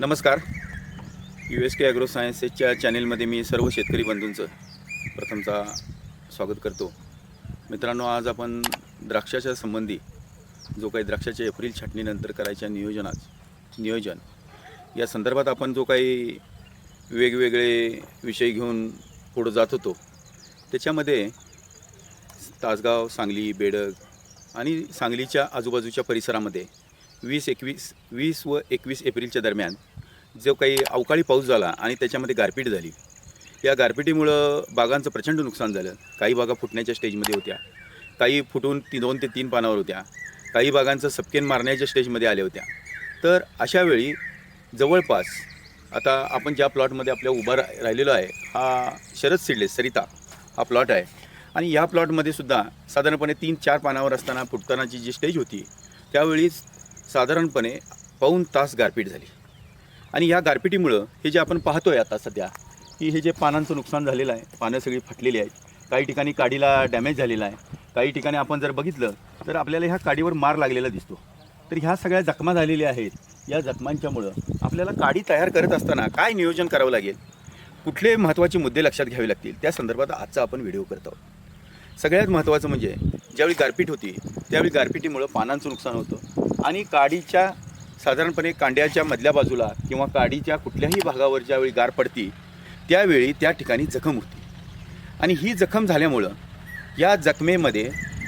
नमस्कार. U S K agro सायन्सेसच्या चॅनेलमध्ये मी सर्व शेतकरी बंधूंचं प्रथमचा स्वागत करतो. मित्रांनो आज आपण द्राक्षाच्या संबंधी जो काही द्राक्षाच्या एप्रिल छाटणीनंतर करायच्या नियोजनात नियोजन या संदर्भात आपण जो काही वेगवेगळे विषय घेऊन पुढं जात होतो त्याच्यामध्ये तासगाव सांगली बेडग आणि सांगलीच्या आजूबाजूच्या परिसरामध्ये वीस एकवीस वीस व एकवीस एप्रिलच्या दरम्यान जो काही अवकाळी पाऊस झाला आणि त्याच्यामध्ये गारपीट झाली या गारपिटीमुळं बागांचं प्रचंड नुकसान झालं. काही बागा फुटण्याच्या स्टेजमध्ये होत्या काही फुटून ती दोन ते तीन पानावर होत्या काही बागांचं सपकेन मारण्याच्या स्टेजमध्ये आल्या होत्या. तर अशा वेळी जवळपास आता आपण ज्या प्लॉटमध्ये आपल्या उभा रा राहिलेलो आहे हा शरद सिडलेस सरिता हा प्लॉट आहे. आणि या प्लॉटमध्ये सुद्धा साधारणपणे तीन चार पानावर असताना फुटतानाची जी स्टेज होती त्यावेळी साधारणपणे पाऊण तास गारपीट झाली. आणि या गारपिटीमुळं हे जे आपण पाहतोय आता सध्या की हे जे पानांचं नुकसान झालेलं आहे पानं सगळी फाटलेली आहेत काही ठिकाणी काडीला डॅमेज झालेला आहे काही ठिकाणी आपण जर बघितलं तर आपल्याला ह्या काडीवर मार लागलेला दिसतो. तर ह्या सगळ्या जखमा झालेल्या आहेत या जखमांच्यामुळं आपल्याला काडी तयार करत असताना काय नियोजन करावं लागेल? कुठले महत्त्वाचे मुद्दे लक्षात घ्यावे लागतील? त्या संदर्भात आजचा आपण व्हिडिओ करत आहोत. सगळ्यात महत्त्वाचं म्हणजे ज्यावेळी गारपीट होती त्यावेळी गारपिटीमुळं पानांचं नुकसान होतं आणि काडीच्या साधारणपणे कांड्याच्या मधल्या बाजूला किंवा काडीच्या कुठल्याही भागावर ज्यावेळी गार पडती त्यावेळी त्या ठिकाणी जखम होती. आणि ही जखम झाल्यामुळं या जखमेमध्ये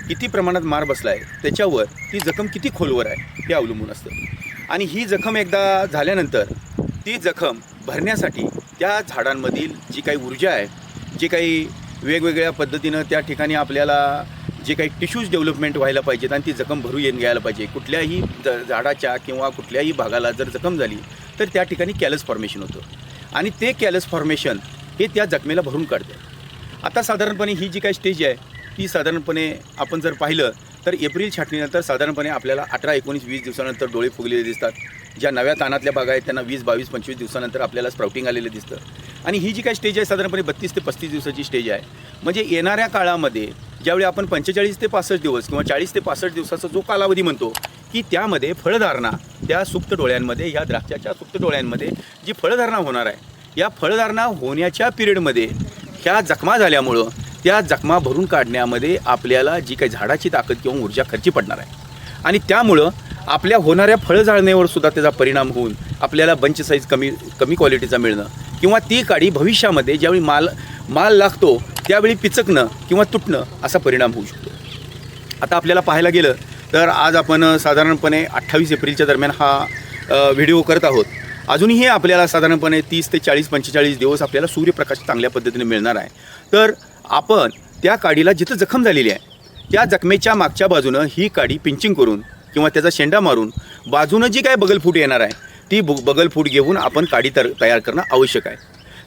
किती प्रमाणात मार बसला आहे त्याच्यावर ती जखम किती खोलवर आहे हे अवलंबून असतं. आणि ही जखम एकदा झाल्यानंतर ती जखम भरण्यासाठी त्या झाडांमधील जी काही ऊर्जा आहे जी काही वेगवेगळ्या पद्धतीनं त्या ठिकाणी आपल्याला जे काही टिश्यूज डेव्हलपमेंट व्हायला पाहिजेत आणि ती जखम भरू येऊन घ्यायला पाहिजे. कुठल्याही ज झाडाच्या किंवा कुठल्याही भागाला जर जखम झाली तर त्या ठिकाणी कॅलस फॉर्मेशन होतं. आणि ते कॅलस फॉर्मेशन हे त्या जखमेला भरून काढतं. आता साधारणपणे ही जी काही स्टेज आहे ती साधारणपणे आपण जर पाहिलं तर एप्रिल छाटणीनंतर साधारणपणे आपल्याला अठरा एकोणीस वीस दिवसानंतर डोळे फुगलेले दिसतात. ज्या नव्या तानातल्या बागा आहेत त्यांना वीस बावीस पंचवीस दिवसानंतर आपल्याला स्प्राउटिंग आलेलं दिसतं. आणि ही जी काही स्टेज आहे साधारणपणे बत्तीस ते पस्तीस दिवसाची स्टेज आहे. म्हणजे येणाऱ्या काळामध्ये ज्यावेळी आपण पंचेचाळीस ते पासष्ट दिवस किंवा चाळीस ते पासष्ट दिवसाचा जो कालावधी म्हणतो की त्यामध्ये फळधारणा त्या सुप्त डोळ्यांमध्ये या द्राक्षाच्या सुप्त डोळ्यांमध्ये जी फळधारणा होणार आहे या फळधारणा होण्याच्या पिरियडमध्ये ह्या जखमा झाल्यामुळं त्या जखमा भरून काढण्यामध्ये आपल्याला जी काही झाडाची ताकद किंवा ऊर्जा खर्ची पडणार आहे. आणि त्यामुळं आपल्या होणाऱ्या फळझाडण्यावर सुद्धा त्याचा परिणाम होऊन आपल्याला बंच साईज कमी कमी क्वालिटीचा मिळणं किंवा ती काडी भविष्यामध्ये ज्यावेळी माल माल लागतो त्यावेळी पिचकणं किंवा तुटणं असा परिणाम होऊ शकतो. आता आपल्याला पाहायला गेलं तर आज आपण साधारणपणे अठ्ठावीस एप्रिलच्या दरम्यान हा व्हिडिओ करत आहोत. अजूनही आपल्याला साधारणपणे तीस ते चाळीस पंचेचाळीस दिवस आपल्याला सूर्यप्रकाश चांगल्या पद्धतीने मिळणार आहे. तर आपण त्या काडीला जिथं जखम झालेली आहे त्या जखमेच्या मागच्या बाजूनं ही काडी पिंचिंग करून किंवा त्याचा शेंडा मारून बाजूनं जी काय बगलफूट येणार आहे ती बगलफूट घेऊन आपण काडी तर तयार करणं आवश्यक आहे.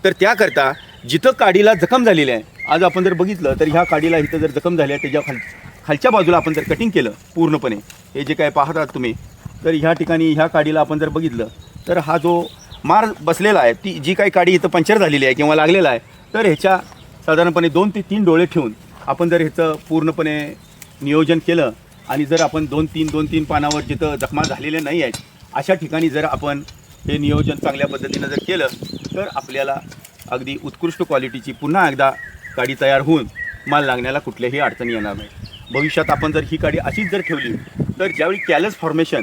तर त्याकरता जिथं काडीला जखम झालेली आहे आज आपण जर बघितलं तर ह्या काडीला इथं जर जखम झाली आहे त्याच्या खाल खालच्या बाजूला आपण जर कटिंग केलं पूर्णपणे हे जे काय पाहत आहात तुम्ही तर ह्या ठिकाणी ह्या काडीला आपण जर बघितलं तर हा जो मार बसलेला आहे ती जी काही काडी इथं पंक्चर झालेली आहे किंवा लागलेला आहे तर ह्याच्या साधारणपणे दोन ते तीन डोळे ठेवून आपण जर ह्याचं पूर्णपणे नियोजन केलं आणि जर आपण दोन तीन दोन तीन पानावर जिथं जखमा झालेल्या नाही आहेत अशा ठिकाणी जर आपण हे नियोजन चांगल्या पद्धतीनं जर केलं तर आपल्याला अगदी उत्कृष्ट क्वालिटीची पुन्हा एकदा काडी तयार होऊन माल लागण्याला कुठल्याही अडचणी येणार नाही. भविष्यात आपण जर ही काडी अशीच जर ठेवली तर ज्यावेळी कॅलस फॉर्मेशन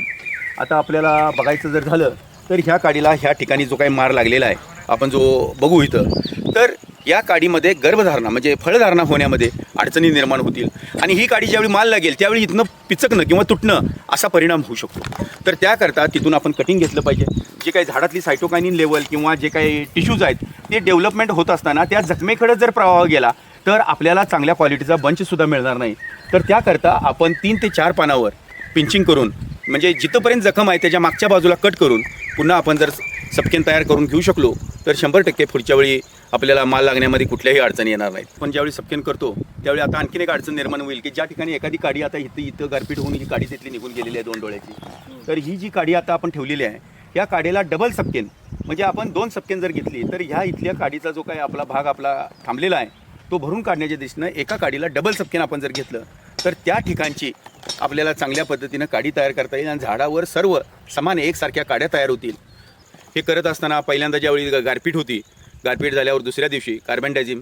आता आपल्याला बघायचं जर झालं तर ह्या काडीला ह्या ठिकाणी जो काही मार लागलेला आहे आपण जो बघू इथं तर या काडीमध्ये गर्भधारणा म्हणजे फळधारणा होण्यामध्ये अडचणी निर्माण होतील. आणि ही काडी ज्यावेळी माल लागेल त्यावेळी इथनं पिचकणं किंवा तुटणं असा परिणाम होऊ शकतो. तर त्याकरता तिथून आपण कटिंग घेतलं पाहिजे. जे काही झाडातली सायटोकायनिन लेवल किंवा जे काही टिश्यूज आहेत ते डेव्हलपमेंट होत असताना त्या जखमेकडे जर प्रवाह गेला तर आपल्याला चांगल्या क्वालिटीचा बंचसुद्धा मिळणार नाही. तर त्याकरता आपण तीन ते चार पानावर पिंचिंग करून म्हणजे जिथंपर्यंत जखम आहे त्याच्या मागच्या बाजूला कट करून पुन्हा आपण जर सपकेन तयार करून घेऊ शकलो तर शंभर टक्के पुढच्या वेळी आपल्याला माल लागण्यामध्ये कुठल्याही अडचणी येणार नाहीत. पण ज्यावेळी सपकेन करतो त्यावेळी आता आणखीन एक अडचण निर्माण होईल की ज्या ठिकाणी एखादी काडी आता इथं इथं गारपीट होऊन ही काडी तिथली निघून गेलेली आहे दोन डोळ्याची. तर ही जी काडी आता आपण ठेवलेली आहे या काडीला डबल सपकेन म्हणजे आपण दोन सपकेन जर घेतली तर ह्या इथल्या काडीचा जो काही आपला भाग आपला थांबलेला आहे तो भरून काढण्याच्या दृष्टीनं एका काडीला डबल सपकेन आपण जर घेतलं तर त्या ठिकाणची आपल्याला चांगल्या पद्धतीनं काडी तयार करता येईल आणि झाडावर सर्व समान एकसारख्या काड्या तयार होतील. हे करत असताना पहिल्यांदा ज्यावेळी ग- गारपीट होती गारपीट झाल्यावर दुसऱ्या दिवशी कार्बन डायझिम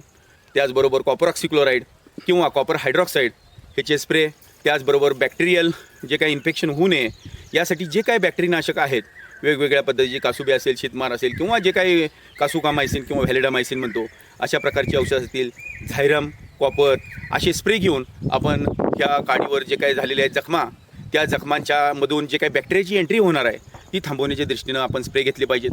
त्याचबरोबर कॉपर ऑक्सिक्लोराईड किंवा कॉपर हायड्रॉक्साईड ह्याचे स्प्रे त्याचबरोबर बॅक्टेरियल जे काही इन्फेक्शन होऊ नये यासाठी जे काही बॅक्टेरियानाशक आहेत वेगवेगळ्या पद्धतीचे कासुबे असेल शीतमार असेल किंवा जे काही कासुकामायसिन किंवा व्हॅलिडामायसिन म्हणतो अशा प्रकारची औषधं असतील झायरम कॉपर असे स्प्रे घेऊन आपण ह्या काडीवर जे काही झालेले आहेत जखमा त्या जखमांच्यामधून जे काही बॅक्टेरियाची एंट्री होणार आहे ती थांबवण्याच्या दृष्टीनं आपण स्प्रे घेतले पाहिजेत.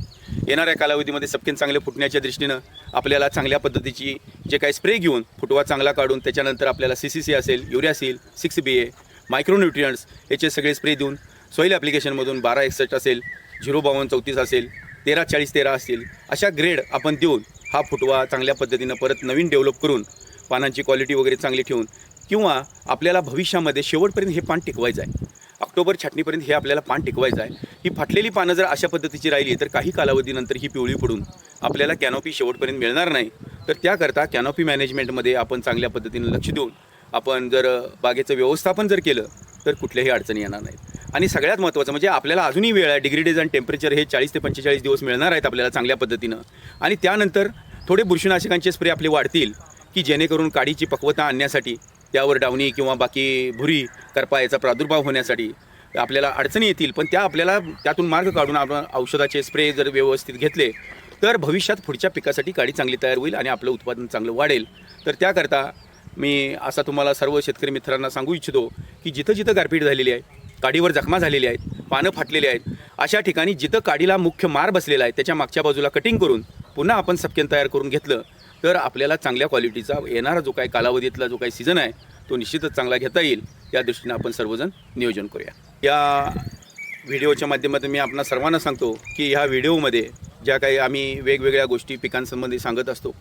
येणाऱ्या कालावधीमध्ये सपकेन चांगले फुटण्याच्या दृष्टीनं आपल्याला चांगल्या पद्धतीची जे काही स्प्रे घेऊन फुटवा चांगला काढून त्याच्यानंतर आपल्याला सी सी सी असेल युरियासील सिक्स बी ए मायक्रोन्युट्रियंट्स याचे सगळे स्प्रे देऊन सॉईल ॲप्लिकेशनमधून बारा एकसष्ट असेल झिरो बावन्न चौतीस असेल तेरा चाळीस तेरा असतील अशा ग्रेड आपण देऊन हा फुटवा चांगल्या पद्धतीनं परत नवीन डेव्हलप करून पानांची क्वालिटी वगैरे चांगली ठेवून किंवा आपल्याला भविष्यामध्ये शेवटपर्यंत हे पान टिकवायचं आहे. ऑक्टोबर छाटणीपर्यंत हे आपल्याला पान टिकवायचं आहे. ही फाटलेली पानं जर अशा पद्धतीची राहिली तर काही कालावधीनंतर ही पिवळी पडून आपल्याला कॅनॉपी शेवटपर्यंत मिळणार नाही. तर त्याकरता कॅनॉपी मॅनेजमेंटमध्ये आपण चांगल्या पद्धतीनं लक्ष देऊन आपण जर बागेचं व्यवस्थापन जर केलं तर कुठल्याही अडचणी येणार नाहीत. आणि सगळ्यात महत्त्वाचं म्हणजे आपल्याला अजूनही वेळ आहे. डिग्री डेज आणि टेम्परेचर हे चाळीस ते पंचेचाळीस दिवस मिळणार आहेत आपल्याला चांगल्या पद्धतीनं. आणि त्यानंतर थोडे बुरशीनाशकांचे स्प्रे आपले वाढतील की जेणेकरून काडीची पक्वता आणण्यासाठी त्यावर डावणी किंवा बाकी भुरी करपा याचा प्रादुर्भाव होण्यासाठी आपल्याला अडचणी येतील पण त्या आपल्याला त्यातून मार्ग काढून आपण औषधाचे स्प्रे जर व्यवस्थित घेतले तर भविष्यात पुढच्या पिकासाठी काळी चांगली तयार होईल आणि आपलं उत्पादन चांगलं वाढेल. तर त्याकरता मी असा तुम्हाला सर्व शेतकरी मित्रांना सांगू इच्छितो की जिथं जिथं गारपीट झालेली आहे काडीवर जखमा झालेली आहेत पानं फाटलेली आहेत अशा ठिकाणी जिथं काडीला मुख्य मार बसलेला आहे त्याच्या मागच्या बाजूला कटिंग करून पुन्हा आपण सपकेन तयार करून घेतलं तर आपल्याला चांगल्या क्वालिटीचा येणारा जो काही कालावधीतला जो काही सीझन आहे तो निश्चितच चांगला घेता येईल. या दृष्टीने आपण सर्वजण नियोजन करूया. या व्हिडिओच्या माध्यमातून मी आपणा सर्वांना सांगतो की ह्या व्हिडिओमध्ये ज्या काही आम्ही वेगवेगळ्या गोष्टी पिकांसंबंधी सांगत असतो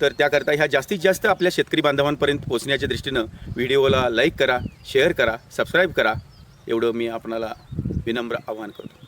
तर त्याकरता ह्या जास्तीत जास्त आपल्या शेतकरी बांधवांपर्यंत पोहोचण्याच्या दृष्टीनं व्हिडिओला लाईक करा शेअर करा सबस्क्राईब करा. एवढं मी आपणाला विनम्र आवाहन करतो.